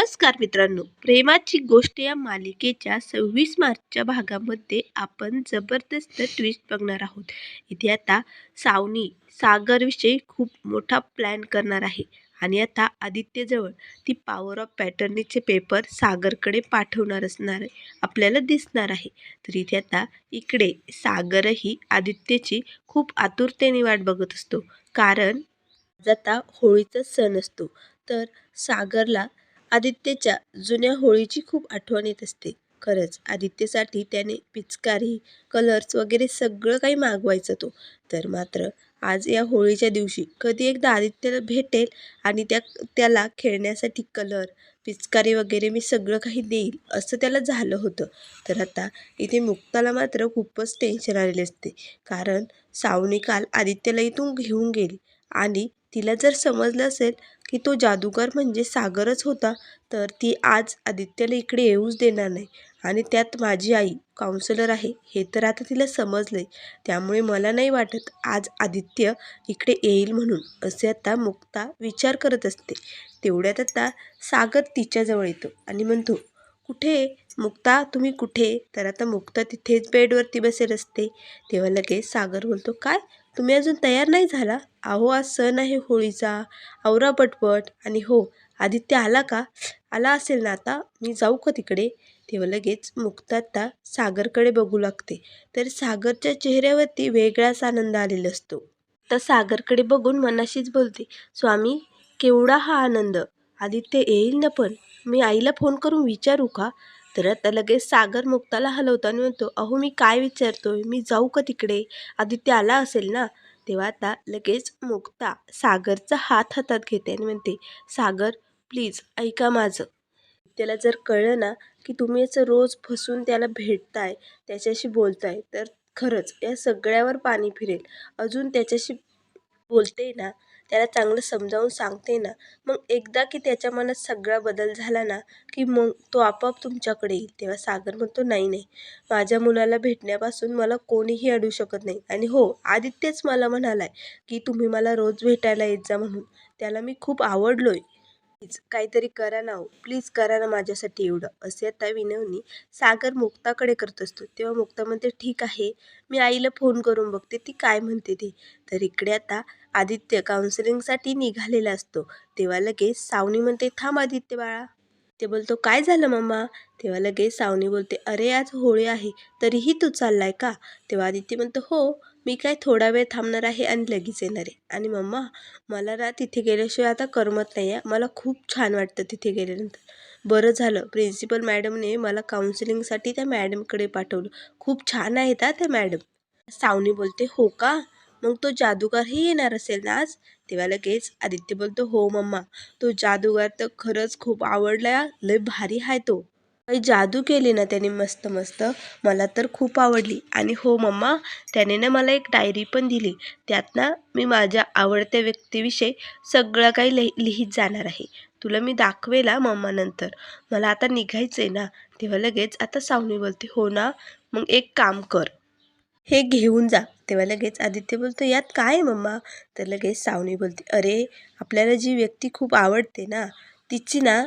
नमस्कार मित्रांनो. प्रेमाची गोष्ट या मालिकेच्या सव्वीस मार्चच्या भागामध्ये आपण जबरदस्त ट्विस्ट बघणार आहोत. इथे आता सावनी सागरविषयी खूप मोठा प्लॅन करणार आहे. आणि आता आदित्यजवळ ती पॉवर ऑफ पॅटर्नीचे पेपर सागरकडे पाठवणार असणार आपल्याला दिसणार आहे. तर इथे आता इकडे सागरही आदित्यची खूप आतुरतेने वाट बघत असतो. कारण आज आता होळीचा सण असतो. तर सागरला आदित्यच्या जुन्या होळीची खूप आठवण येत असते. खरंच आदित्यसाठी त्याने पिचकारी कलर्स वगैरे सगळं काही मागवायचं तो. तर मात्र आज या होळीच्या दिवशी कधी एकदा आदित्यला भेटेल आणि त्या त्याला खेळण्यासाठी कलर पिचकारी वगैरे मी सगळं काही देईल असं त्याला झालं होतं. तर आता इथे मुक्ताला मात्र खूपच टेन्शन आलेले असते. कारण सावनी काल आदित्यला इथून घेऊन गेली आणि तिला जर समजलं असेल की तो जादूगार म्हणजे सागरच होता तर ती आज आदित्यला इकडे येऊच देणार नाही. आणि त्यात माझी आई काउन्सिलर आहे हे तर आता तिला समजलं आहे त्यामुळे मला नाही वाटत आज आदित्य इकडे येईल म्हणून असे आता मुक्ता विचार करत असते. तेवढ्यात आता सागर तिच्याजवळ येतो आणि म्हणतो कुठे मुक्ता तुम्ही कुठे तर आता मुक्ता तिथेच बेडवरती बसेल असते. तेव्हा लगेच सागर बोलतो काय? तुम्ही अजून तयार नाही झाला? अहो आज सण आहे होळीचा. आवरा पटपट. आणि हो आदित्य आला का? आला असेल ना आता? मी जाऊ का तिकडे? तेव्हा लगेच मुक्ताता सागरकडे बघू लागते. तर सागरच्या चेहऱ्यावरती वेगळाच आनंद आलेला असतो. तर सागरकडे बघून मनाशीच बोलते स्वामी केवढा हा आनंद. आदित्य येईल ना पण? मी आईला फोन करून विचारू का? तर आता लगेच सागर मुक्ताला हलवतो आणि म्हणतो अहो मी काय विचारतोय? मी जाऊ का तिकडे? आदित्य आला असेल ना? तेव्हा आता लगेच मुक्ता सागरचा हात हातात घेते आणि म्हणते सागर प्लीज ऐका माझं. त्याला जर कळलं ना की तुम्ही असं रोज फसून त्याला भेटताय त्याच्याशी बोलताय तर खरंच या सगळ्यावर पाणी फिरेल. अजून त्याच्याशी बोलते ना त्याला चांगलं समजावून सांगते ना मग एकदा की त्याच्या मनात सगळा बदल झाला ना की मग तो आपोआप तुमच्याकडे येईल. तेव्हा सागर म्हणतो नाही नाही. माझ्या मुलाला भेटण्यापासून मला कोणीही अडू शकत नाही. आणि हो आदित्यच मला म्हणाला आहे की तुम्ही मला रोज भेटायला येत जा म्हणून. त्याला मी खूप आवडलो आहे प्लीज काहीतरी करा ना हो. प्लीज करा ना माझ्यासाठी एवढं. असे आता विनवणी सागर मुक्ताकडे करत असतो. तेव्हा मुक्ता म्हणते ठीक आहे. मी आईला फोन करून बघते. ती काय म्हणते ते. तर इकडे आता आदित्य काउन्सिलिंगसाठी निघालेला असतो. तेव्हा लगेच सावनी म्हणते थांब आदित्य बाळा. ते बोलतो काय झालं मम्मा तेव्हा लगेच सावनी बोलते अरे आज होळी आहे. तरीही तू चाललाय का? तेव्हा आदित्य म्हणतो हो. मी काय थोडा वेळ थांबणार आहे आणि लगेच येणार आहे. आणि मम्मा मला ना तिथे गेल्याशिवाय आता करमत नाही आहे मला खूप छान वाटतं तिथे गेल्यानंतर. बरं झालं. प्रिन्सिपल मॅडमने मला काउन्सिलिंगसाठी त्या मॅडमकडे पाठवलं. खूप छान आहेत हा त्या मॅडम. सावनी बोलते हो का? मग तो जादूगारही येणार असेल ना आज? तेव्हा लगेच आदित्य बोलतो हो मम्मा. तो जादूगार तर खरंच खूप आवडला. लय भारी आहे तो. काही जादू केली ना त्याने मस्त मस्त. मला तर खूप आवडली. आणि हो मम्मा त्याने ना मला एक डायरी पण दिली. त्यात ना मी माझ्या आवडत्या व्यक्तीविषयी सगळं काही लिहि लिहित जाणार आहे. तुला मी दाखवेला मम्मा नंतर. मला आता निघायचं आहे ना. तेव्हा लगेच आता सावनी बोलते हो ना मग एक काम कर. हे घेऊन जा. तेव्हा लगेच आदित्य बोलतो यात काय आहे मम्मा? तर लगेच सावनी बोलते अरे आपल्याला जी व्यक्ती खूप आवडते ना तिची ना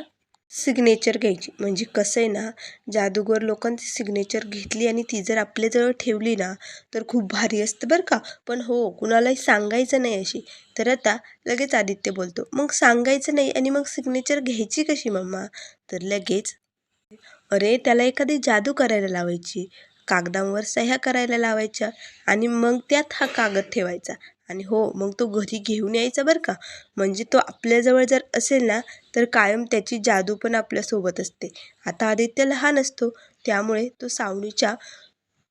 सिग्नेचर घ्यायची. म्हणजे कसं आहे ना जादूगर लोकांची सिग्नेचर घेतली आणि ती जर आपल्याजवळ ठेवली ना तर खूप भारी असतं बरं का. पण हो कुणालाही सांगायचं नाही अशी. तर आता लगेच आदित्य बोलतो मग सांगायचं नाही आणि मग सिग्नेचर घ्यायची कशी मम्मा? तर लगेच अरे त्याला एखादी जादू करायला लावायची. कागदांवर सह्या करायला लावायच्या आणि मग त्यात हा कागद ठेवायचा. आणि हो मग तो घरी घेऊन यायचा बरं का? म्हणजे तो आपल्याजवळ जर असेल ना तर कायम त्याची जादू पण आपल्यासोबत असते. आता आदित्य लहान असतो त्यामुळे तो सावनीच्या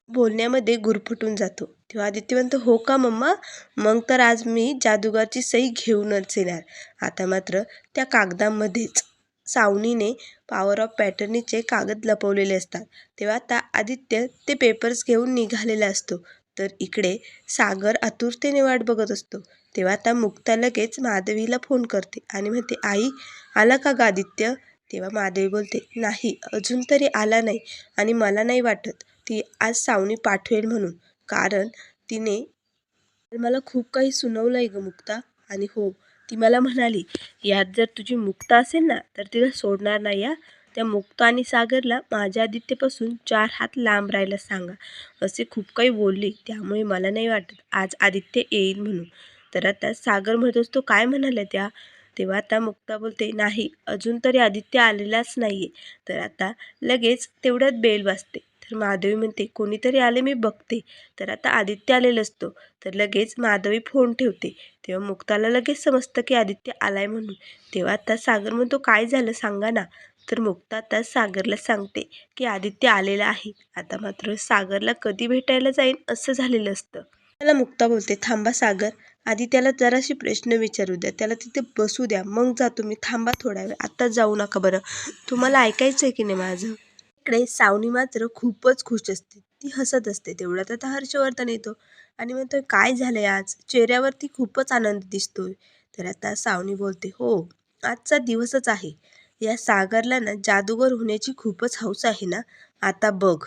बोलण्यामध्ये गुरफटून जातो. तेव्हा आदित्य म्हणतो हो का मम्मा? मग तर आज मी जादूगारची सही घेऊनच येणार. आता मात्र त्या कागदामध्येच सावनीने पॉवर ऑफ पॅटर्नीचे कागद लपवलेले असतात. तेव्हा आता आदित्य ते पेपर्स घेऊन निघालेला असतो. तर इकडे सागर आतुरतेने वाट बघत असतो. तेव्हा आता मुक्ता लगेच माधवीला फोन करते आणि म्हणते आई आला का गादित्य आदित्य? तेव्हा माधवी बोलते नाही अजून तरी आला नाही आणि मला नाही वाटत. ती आज सावनी पाठवेल म्हणून. कारण तिने मला खूप काही सुनावलं आहे ग मुक्ता. आणि हो ती मला म्हणाली यात जर तुझी मुक्ता असेल ना तर तिला सोडणार नाही या त्या मुक्ता आणि सागरला माझ्या आदित्यपासून चार हात लांब राहायला सांगा. असे खूप काही बोलली त्यामुळे मला नाही वाटत आज आदित्य येईल म्हणून. तर आता सागर म्हणत असतो काय म्हणाल्या त्या? तेव्हा आता मुक्ता बोलते नाही अजून तरी आदित्य आलेलाच नाही आहे तर आता लगेच तेवढ्यात बेल वाजते. तर माधवी म्हणते कोणीतरी आले मी बघते. तर आता आदित्य आलेलं असतो. तर लगेच माधवी फोन ठेवते. तेव्हा मुक्ताला लगेच समजतं की आदित्य आलाय म्हणून. तेव्हा आता सागर म्हणतो काय झालं? सांगा ना. तर मुक्ता आता सागरला सांगते की आदित्य आलेला आहे. आता मात्र सागरला कधी भेटायला जाईन असं झालेलं असतं. त्याला मुक्ता बोलते थांबा सागर. आधी त्याला जराशी प्रश्न विचारू द्या. त्याला तिथे बसू द्या. मग जा तुम्ही थांबा थोडा वेळ. आत्ता जाऊ नका बरं. तुम्हाला ऐकायचं आहे की नाही माझं? इकडे सावनी मात्र खूपच खुश असते. ती हसत असते. तेवढ्यात आता हर्षवर्धन येतो आणि म्हणतो काय झालंय आज? चेहऱ्यावरती खूपच आनंद दिसतोय. तर आता सावनी बोलते हो आजचा दिवसच आहे. या सागरला ना जादूगर होण्याची खूपच हौस आहे ना? आता बघ.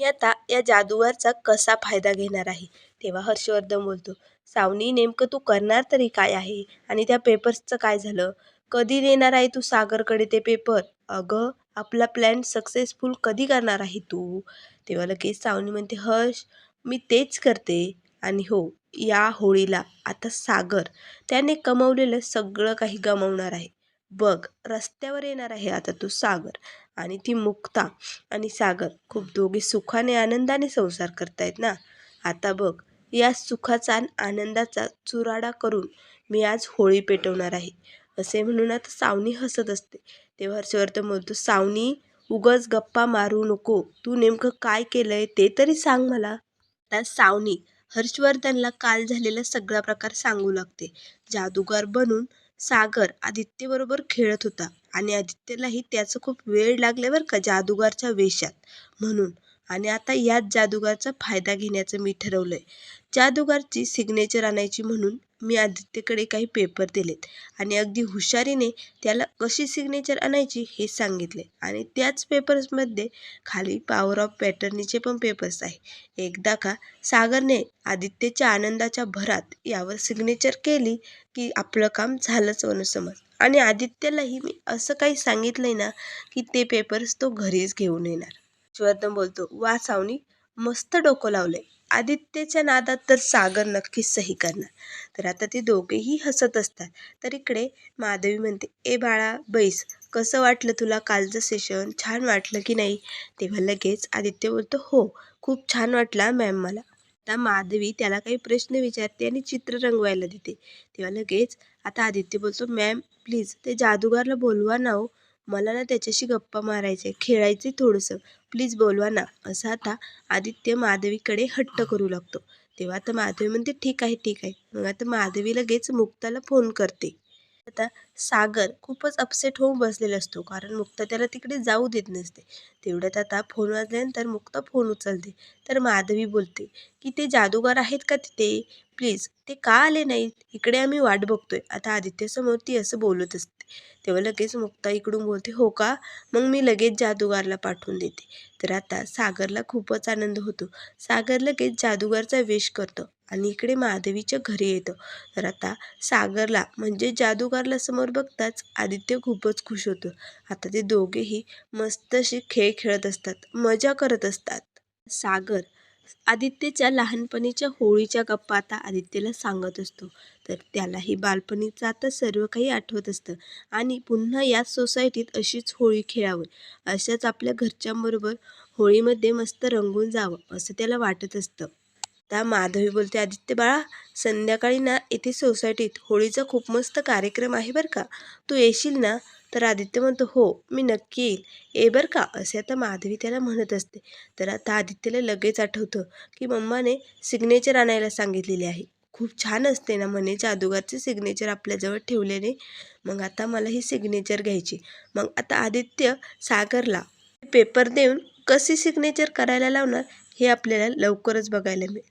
मी आता या जादूगरचा कसा फायदा घेणार आहे? तेव्हा हर्षवर्धन बोलतो सावनी नेमकं तू करणार तरी काय आहे? आणि त्या पेपर्सचं काय झालं? कधी देणार आहे तू सागरकडे ते पेपर अगं आपला प्लॅन सक्सेसफुल कधी करणार आहे तू? तेव्हा लगेच सावनी म्हणते हर्ष मी तेच करते. आणि हो या होळीला आता सागर त्याने कमवलेलं सगळं काही गमावणार आहे. बघ रस्त्यावर येणार आहे आता तू सागर आणि ती मुक्ता आणि सागर खूप दोघे सुखाने आनंदाने संसार करतायत ना? आता बघ या सुखाचा आणि आनंदाचा चुराडा करून मी आज होळी पेटवणार आहे. असे म्हणून आता सावनी हसत असते. तेव्हा हर्षवर्धन बोलतो सावनी उगच गप्पा मारू नको. तू नेमकं काय केलंय ते तरी सांग मला. आता सावनी हर्षवर्धनला काल झालेला सगळा प्रकार सांगू लागते. जादूगार बनून सागर आदित्यबरोबर खेळत होता आणि आदित्यलाही त्याचं खूप वेळ लागला बरं का जादूगारच्या वेशात. म्हणून आणि आता याच जादूगारचा फायदा घेण्याचं मी ठरवलं आहे जादूगारची सिग्नेचर आणायची म्हणून मी आदित्यकडे काही पेपर दिलेत. आणि अगदी हुशारीने त्याला कशी सिग्नेचर आणायची हे सांगितले. आणि त्याच पेपर्समध्ये खाली पॉवर ऑफ पॅटर्नीचे पण पेपर्स आहे. एकदा का सागरने आदित्यच्या आनंदाच्या भरात यावर सिग्नेचर केली की आपलं काम झालंच म्हणून समज आणि आदित्यलाही मी असं काही सांगितलंय ना की ते पेपर्स तो घरीच घेऊन येणार. हर्षवर्धन बोलतो वा सावनी मस्त डोकं लावलंय. आदित्यच्या नादात तर सागर नक्कीच सही करणार. तर आता ते दोघेही हसत असतात. तर इकडे माधवी म्हणते ए बाळा बैस. कसं वाटलं तुला कालचं सेशन छान वाटलं की नाही? तेव्हा लगेच आदित्य बोलतो हो खूप छान वाटला मॅम मला. आता माधवी त्याला काही प्रश्न विचारते आणि चित्र रंगवायला देते. तेव्हा लगेच आता आदित्य बोलतो मॅम प्लीज ते जादूगारला बोलवा ना हो. मला ना त्याच्याशी गप्पा मारायचे खेळायचे थोडंसं. प्लीज बोलवा ना. असं आता आदित्य माधवीकडे हट्ट करू लागतो. तेव्हा आता माधवी म्हणते ठीक आहे ठीक आहे. मग आता माधवी लगेच मुक्ताला फोन करते. आता सागर खूपच अपसेट होऊन बसलेला असतो. कारण मुक्ता त्याला तिकडे जाऊ देत नसते. तेवढ्यात आता फोन वाजल्यानंतर मुक्ता फोन उचलते. तर माधवी बोलते की ते जादूगार आहेत का तिथे? प्लीज ते का आले नाहीत? इकडे आम्ही वाट बघतोय. आता आदित्यसमोर ती असं बोलत असते. तेव्हा लगेच मुक्ता इकडून बोलते हो का? मग मी लगेच जादूगारला पाठवून देते. तर आता सागरला खूपच आनंद होतो. सागर लगेच जादूगारचा वेश करतो आणि इकडे माधवीच्या घरी येतो. तर आता सागरला म्हणजे जादूगारला समोर बघताच आदित्य खूपच खुश होतो. आता ते दोघेही मस्त असे खेळ खेळत असतात मजा करत असतात. सागर आदित्यच्या लहानपणीच्या होळीच्या गप्पा आता आदित्यला सांगत असतो. तर त्यालाही बालपणीचं आता सर्व काही आठवत असतं. आणि पुन्हा याच सोसायटीत अशीच होळी खेळावं. अशाच आपल्या घरच्यांबरोबर होळीमध्ये मस्त रंगून जावं असं त्याला वाटत असतं. आता माधवी बोलते आदित्य बाळा संध्याकाळी ना इथे सोसायटीत होळीचा खूप मस्त कार्यक्रम आहे बरं का. तू येशील ना? तर आदित्य म्हणतो हो मी नक्की येईल. ये बरं का? असे आता माधवी त्याला म्हणत असते. तर आता आदित्यला लगेच आठवतं की मम्माने सिग्नेचर आणायला सांगितलेले आहे. खूप छान असते ना म्हणे जादूगारचे सिग्नेचर आपल्याजवळ ठेवलेले मग आता मला ही सिग्नेचर घ्यायची. मग आता आदित्य सागरला पेपर देऊन कशी सिग्नेचर करायला लावणार हे आपल्याला लवकरच बघायला मिळेल.